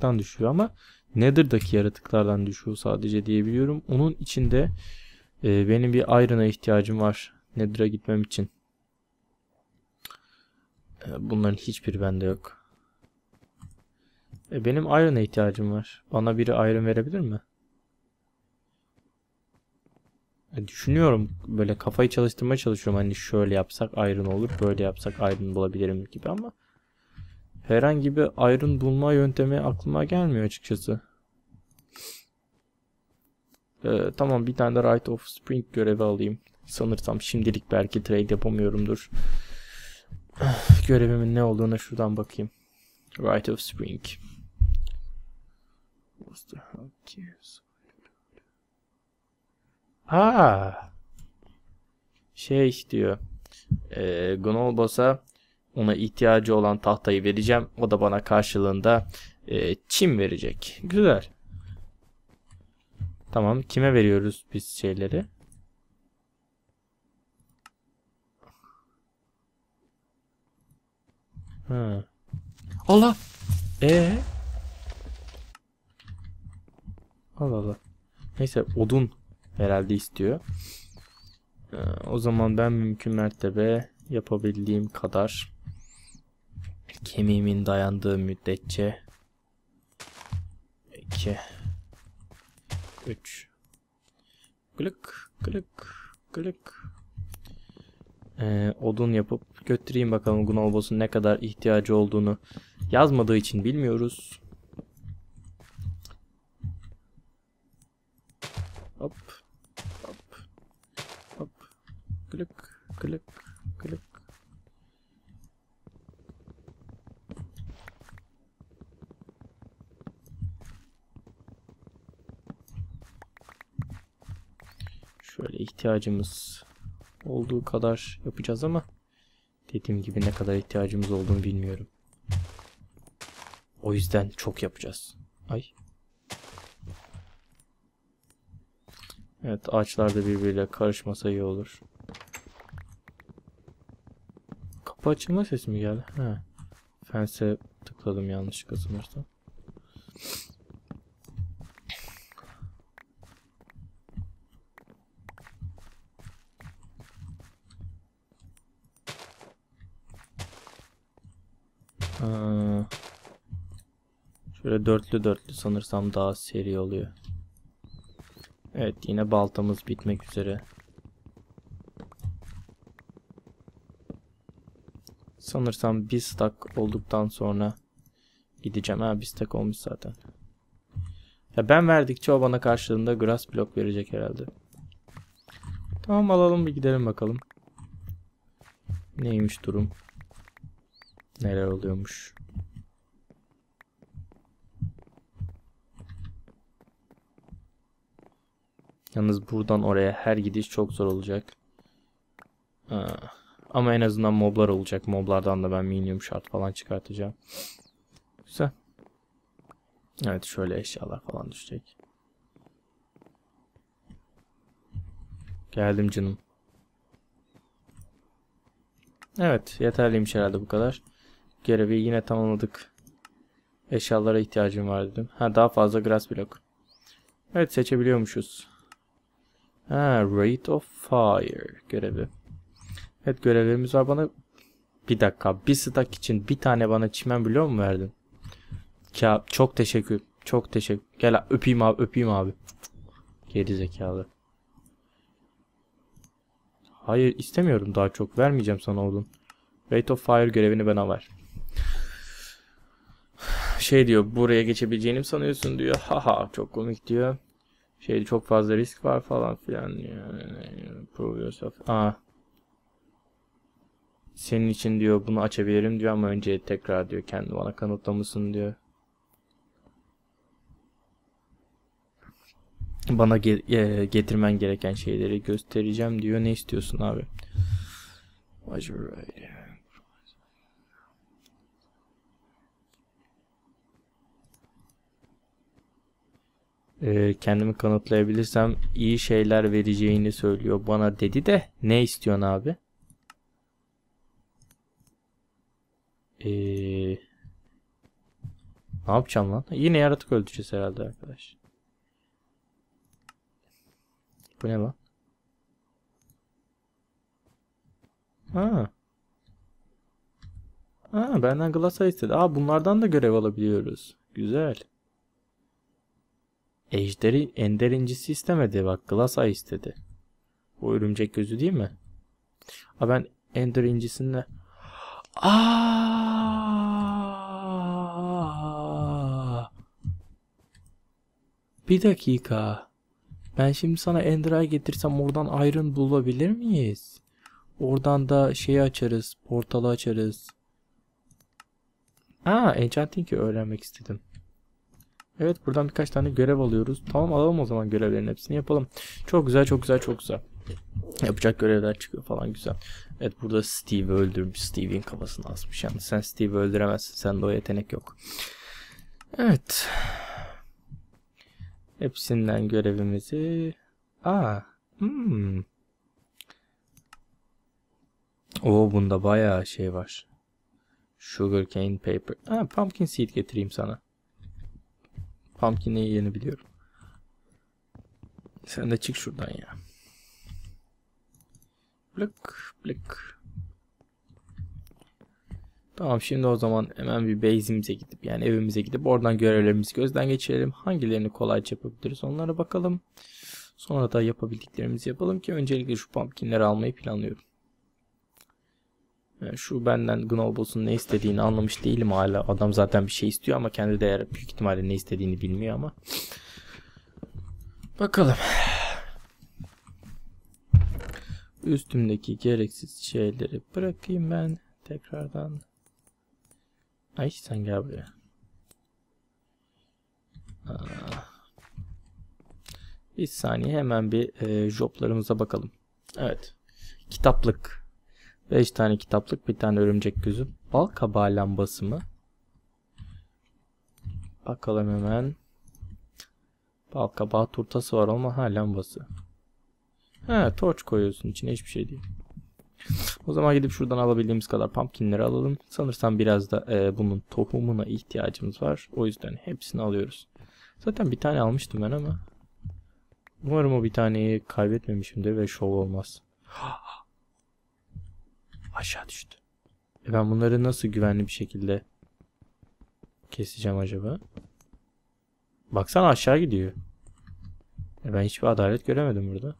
yaratıktan düşüyor ama Nether'daki yaratıklardan düşüyor sadece diyebiliyorum. Onun içinde e, benim bir Iron'a ihtiyacım var Nether'a gitmem için. E, bunların hiçbiri bende yok. E, benim Iron'a ihtiyacım var. Bana biri Iron verebilir mi? E, düşünüyorum böyle kafayı çalıştırmaya çalışıyorum hani şöyle yapsak Iron olur böyle yapsak Iron bulabilirim gibi ama herhangi bir Iron bulma yöntemi aklıma gelmiyor açıkçası. Ee, tamam bir tane de Right of Spring görevi alayım. Sanırsam şimdilik belki trade yapamıyorumdur. Görevimin ne olduğuna şuradan bakayım. Right of Spring. Ha. Şey diyor. E, Gnolbos'a ona ihtiyacı olan tahtayı vereceğim. O da bana karşılığında e, çim verecek. Güzel. Tamam. Kime veriyoruz biz şeyleri? Ha. Allah. E. Allah Allah. Neyse odun herhalde istiyor. Ee, o zaman ben mümkün mertebe yapabildiğim kadar kemiğimin dayandığı müddetçe 2 3 Glık glık glık ee, odun yapıp götüreyim bakalım Gunolbos'un ne kadar ihtiyacı olduğunu. Yazmadığı için bilmiyoruz. Hop hop hop. Glık glık glık Şöyle ihtiyacımız olduğu kadar yapacağız ama dediğim gibi ne kadar ihtiyacımız olduğunu bilmiyorum. O yüzden çok yapacağız. Ay. Evet ağaçlar da birbiriyle karışmasa iyi olur. Kapı açılma sesi mi geldi? Ha. Fense tıkladım yanlışlıkla sanırsam. Aa, şöyle dörtlü dörtlü sanırsam daha seri oluyor. Evet yine baltamız bitmek üzere. Sanırsam bir stack olduktan sonra gideceğim. Ha bir stack olmuş zaten. Ya ben verdikçe o bana karşılığında grass block verecek herhalde. Tamam alalım bir gidelim bakalım. Neymiş durum? Neler oluyormuş? Yalnız buradan oraya her gidiş çok zor olacak. Ha. Ama en azından moblar olacak. Moblardan da ben minimum şart falan çıkartacağım. Güzel. Evet şöyle eşyalar falan düşecek. Geldim canım. Evet yeterliymiş herhalde bu kadar. Görevi yine tamamladık. Eşyalara ihtiyacım var dedim. Ha daha fazla grass block. Evet seçebiliyormuşuz. Ha rate of fire görevi. Evet görevlerimiz var bana. Bir dakika bir stack için bir tane bana çimen biliyor mu verdin? Ya çok teşekkür. Çok teşekkür. Gel öpeyim abi öpeyim abi. Geri zekalı. Hayır istemiyorum daha çok. Vermeyeceğim sana odun. Rate of Fire görevini bana ver. Şey diyor buraya geçebileceğini sanıyorsun diyor. Haha çok komik diyor. Şey çok fazla risk var falan filan. Yani, prove yourself. Aa. Senin için diyor bunu açabilirim diyor ama önce tekrar diyor kendi bana kanıtlamışsın diyor. Bana ge e, getirmen gereken şeyleri göstereceğim diyor. Ne istiyorsun abi? Ee, kendimi kanıtlayabilirsem iyi şeyler vereceğini söylüyor bana dedi de ne istiyorsun abi? Ee, Ne yapacağım lan? Yine yaratık öldüreceğiz herhalde arkadaş. Bu ne lan? Ha. Ha, benden glasa istedi. Aa bunlardan da görev alabiliyoruz. Güzel. Ejderi ender incisi istemedi. Bak glasa istedi. Bu örümcek gözü değil mi? Aa ben ender incisinde Aa! Bir dakika. Ben şimdi sana Ender Eye getirsem oradan Iron bulabilir miyiz? Oradan da şeyi açarız. Portalı açarız. Aa, Enchanting'i öğrenmek istedim. Evet buradan birkaç tane görev alıyoruz. Tamam alalım o zaman görevlerin hepsini yapalım. Çok güzel çok güzel çok güzel. Yapacak görevler çıkıyor falan güzel. Evet burada Steve öldürmüş. Steve'in kafasını asmış. Yani sen Steve'i öldüremezsin. Sende o yetenek yok. Evet. Hepsinden görevimizi... Aa. Hmm. Oo bunda bayağı şey var. Sugar cane paper. Ha, pumpkin seed getireyim sana. Pumpkin neyi yeni biliyorum. Sen de çık şuradan ya. Blık blık. Tamam şimdi o zaman hemen bir base'imize gidip yani evimize gidip oradan görevlerimizi gözden geçirelim. Hangilerini kolayca yapabiliriz onlara bakalım. Sonra da yapabildiklerimizi yapalım ki öncelikle şu pumpkinleri almayı planlıyorum. Yani şu benden Gnobos'un ne istediğini anlamış değilim hala. Adam zaten bir şey istiyor ama kendi de büyük ihtimalle ne istediğini bilmiyor ama. Bakalım. Üstümdeki gereksiz şeyleri bırakayım ben tekrardan. Ay sen gel buraya. Bir saniye hemen bir e, joblarımıza bakalım. Evet. Kitaplık. 5 tane kitaplık, bir tane örümcek gözü. Bal kabağı lambası mı? Bakalım hemen. Bal kabağı turtası var ama ha lambası. Ha torç koyuyorsun içine hiçbir şey değil. O zaman gidip şuradan alabildiğimiz kadar pumpkinleri alalım. Sanırsam biraz da e, bunun tohumuna ihtiyacımız var. O yüzden hepsini alıyoruz. Zaten bir tane almıştım ben ama. Umarım o bir taneyi kaybetmemişimdir ve şov olmaz. Aşağı düştü. E ben bunları nasıl güvenli bir şekilde keseceğim acaba? Baksana aşağı gidiyor. E ben hiçbir adalet göremedim burada.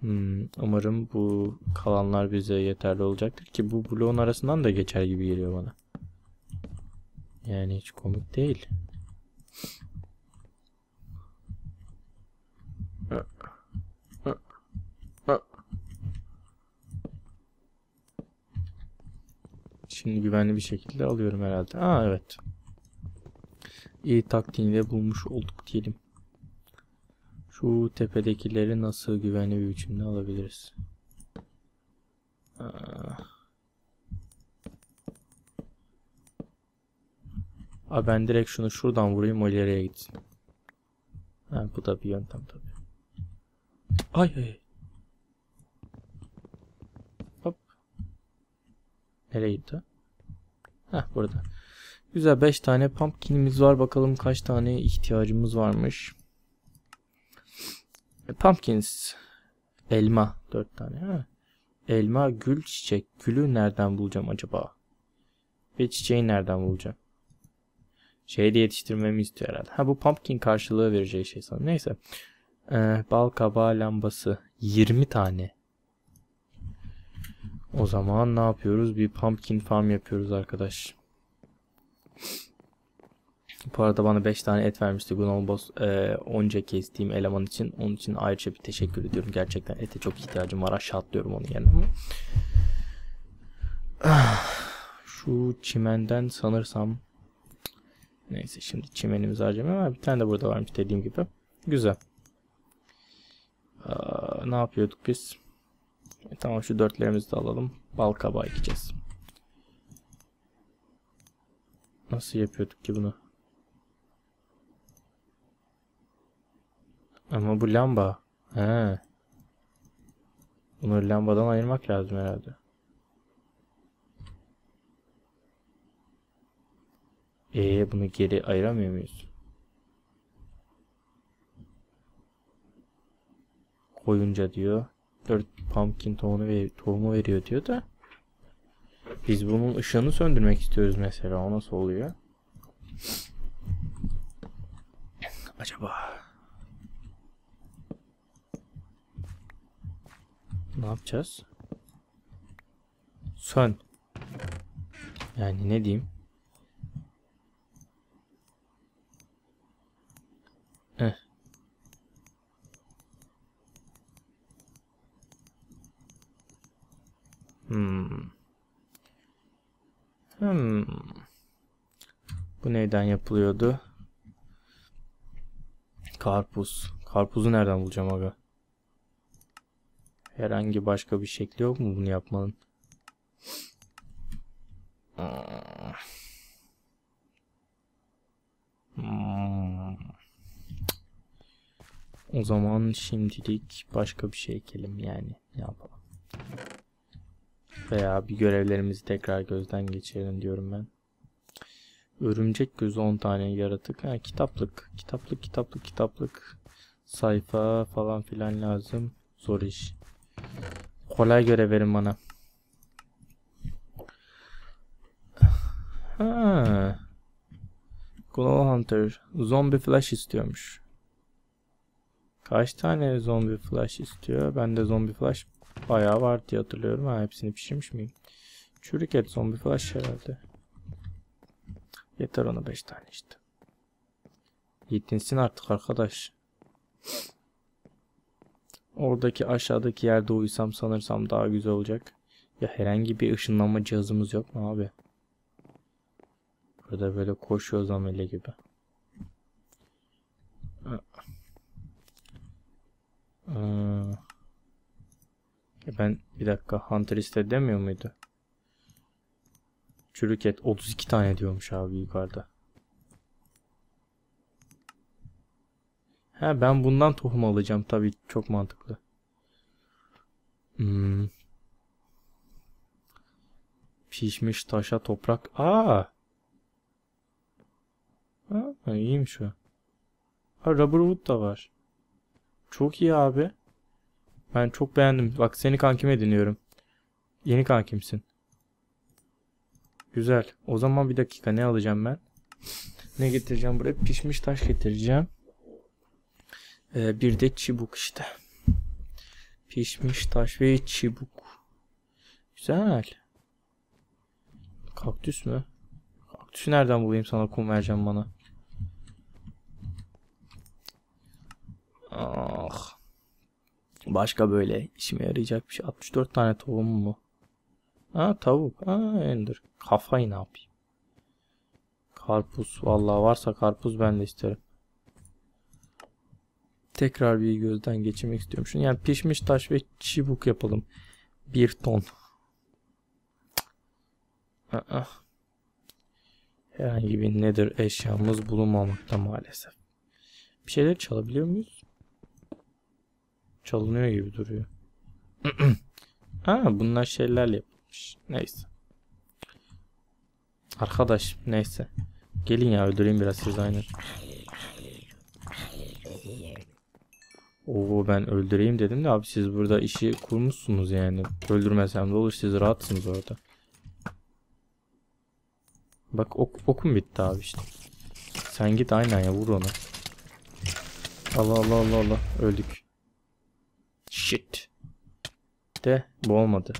Hmm, umarım bu kalanlar bize yeterli olacaktır ki bu bloğun arasından da geçer gibi geliyor bana. Yani hiç komik değil. Şimdi güvenli bir şekilde alıyorum herhalde. Aa evet. İyi taktiğini de bulmuş olduk diyelim. Şu tepedekileri nasıl güvenli bir biçimde alabiliriz? Aa. ben direkt şunu şuradan vurayım o ileriye gitsin. Ha, bu da bir yöntem tabii. Ay ay. Nereye gitti? Heh burada. Güzel 5 tane pumpkinimiz var. Bakalım kaç tane ihtiyacımız varmış. E, pumpkins. Elma. 4 tane. Ha. Elma, gül, çiçek. Gülü nereden bulacağım acaba? Ve çiçeği nereden bulacağım? Şeyde yetiştirmemi istiyor herhalde. Ha bu pumpkin karşılığı vereceği şey sanırım. Neyse. Ee, bal kabağı lambası. 20 tane. O zaman ne yapıyoruz? Bir pumpkin farm yapıyoruz arkadaş. Bu arada bana 5 tane et vermişti Gunol Boss e, onca kestiğim eleman için. Onun için ayrıca bir teşekkür ediyorum. Gerçekten ete çok ihtiyacım var. Aşağı atlıyorum onun yerine Şu çimenden sanırsam Neyse şimdi çimenimizi harcamayalım ama bir tane de burada varmış dediğim gibi. Güzel. Aa, ne yapıyorduk biz? E, tamam şu dörtlerimizi de alalım. Bal kabağı ekeceğiz. Nasıl yapıyorduk ki bunu? Ama bu lamba. He. Bunu lambadan ayırmak lazım herhalde. Ee bunu geri ayıramıyor muyuz? Koyunca diyor. 4 pumpkin tohumu, ver, tohumu veriyor diyor da. Biz bunun ışığını söndürmek istiyoruz mesela. O nasıl oluyor? Acaba? Ne yapacağız? Sön. Yani ne diyeyim? Hmm. Hmm. Bu neyden yapılıyordu? Karpuz. Karpuzu nereden bulacağım aga? Herhangi başka bir şekli yok mu bunu yapmanın? Hmm. O zaman şimdilik başka bir şey ekelim yani. Ne yapalım? Veya bir görevlerimizi tekrar gözden geçirelim diyorum ben. Örümcek gözü 10 tane yaratık. Ha, kitaplık. Kitaplık, kitaplık, kitaplık. Sayfa falan filan lazım. Zor iş. Kolay görev verin bana. Ha. Glow Hunter. Zombie Flash istiyormuş. Kaç tane zombie flash istiyor? Ben de zombie flash bayağı var diye hatırlıyorum. Ha, hepsini pişirmiş miyim? Çürük et zombie flash herhalde. Yeter ona 5 tane işte. Yetinsin artık arkadaş. Oradaki aşağıdaki yerde uyusam sanırsam daha güzel olacak. Ya herhangi bir ışınlanma cihazımız yok mu abi? Burada böyle koşuyoruz amele gibi. Ee, ben bir dakika Hunter iste demiyor muydu? Çürük et 32 tane diyormuş abi yukarıda. Ha ben bundan tohum alacağım tabii çok mantıklı. Hmm. Pişmiş taşa toprak. Aa. Ha, iyiymiş o. Ha rubber wood da var. Çok iyi abi. Ben çok beğendim. Bak seni kankim ediniyorum. Yeni kankimsin. Güzel. O zaman bir dakika ne alacağım ben? Ne getireceğim buraya? Pişmiş taş getireceğim. Ee, bir de çubuk işte. Pişmiş taş ve çubuk. Güzel. Kaktüs mü? Kaktüsü nereden bulayım sana kum vereceğim bana. Ah. Başka böyle işime yarayacak bir şey. 64 tane tohum mu? Ha tavuk. Ha ender. Kafayı ne yapayım? Karpuz. Vallahi varsa karpuz ben de isterim. Tekrar bir gözden geçirmek istiyorum. Şunu yani pişmiş taş ve çubuk yapalım. Bir ton. Herhangi bir nedir eşyamız bulunmamakta maalesef. Bir şeyler çalabiliyor muyuz? Çalınıyor gibi duruyor. ha bunlar şeylerle yapılmış. Neyse. Arkadaş neyse. Gelin ya öldüreyim biraz siz aynen. Oo ben öldüreyim dedim de abi siz burada işi kurmuşsunuz yani. Öldürmesem de olur siz rahatsınız orada. Bak ok okum bitti abi işte. Sen git aynen ya vur onu. Allah Allah Allah Allah öldük. Shit. De bu olmadı.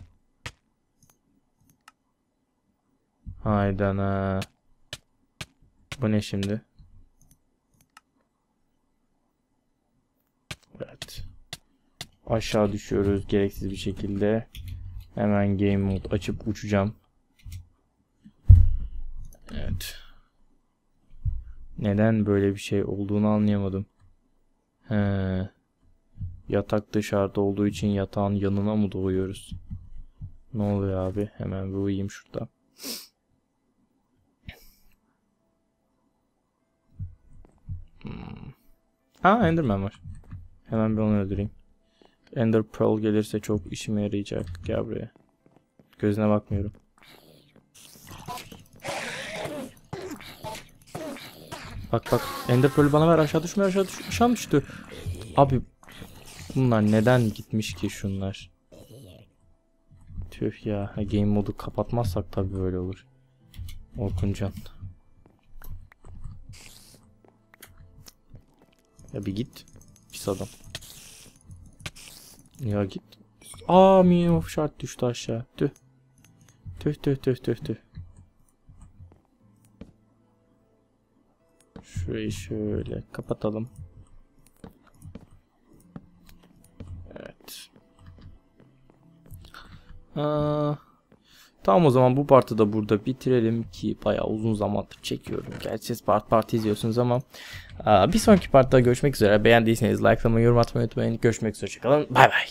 Haydan ha. Bu ne şimdi? Evet. Aşağı düşüyoruz gereksiz bir şekilde. Hemen game mode açıp uçacağım. Evet. Neden böyle bir şey olduğunu anlayamadım. He. Yatak dışarıda olduğu için yatağın yanına mı doğuyoruz? Ne oluyor abi? Hemen bir uyuyayım şurada. Hmm. Aa Enderman var. Hemen bir onu öldüreyim. Ender Pearl gelirse çok işime yarayacak. Gel buraya. Gözüne bakmıyorum. Bak bak Ender Pearl'ü bana ver aşağı düşme aşağı düş aşağı düştü? Abi bunlar neden gitmiş ki şunlar? Tüh ya game modu kapatmazsak tabii böyle olur. Orkuncan. Ya bir git. Pis adam. Ya git. Aa Mini of Shard düştü aşağı. Tüh. Tüh tüh tüh tüh tüh. Şurayı şöyle kapatalım. Evet. Aa, tamam o zaman bu partı da burada bitirelim ki bayağı uzun zamandır çekiyorum. Gerçi siz part part izliyorsunuz ama aa, bir sonraki partta görüşmek üzere. Beğendiyseniz likelamayı, yorum atmayı unutmayın. Görüşmek üzere. Hoşçakalın. Bay bay.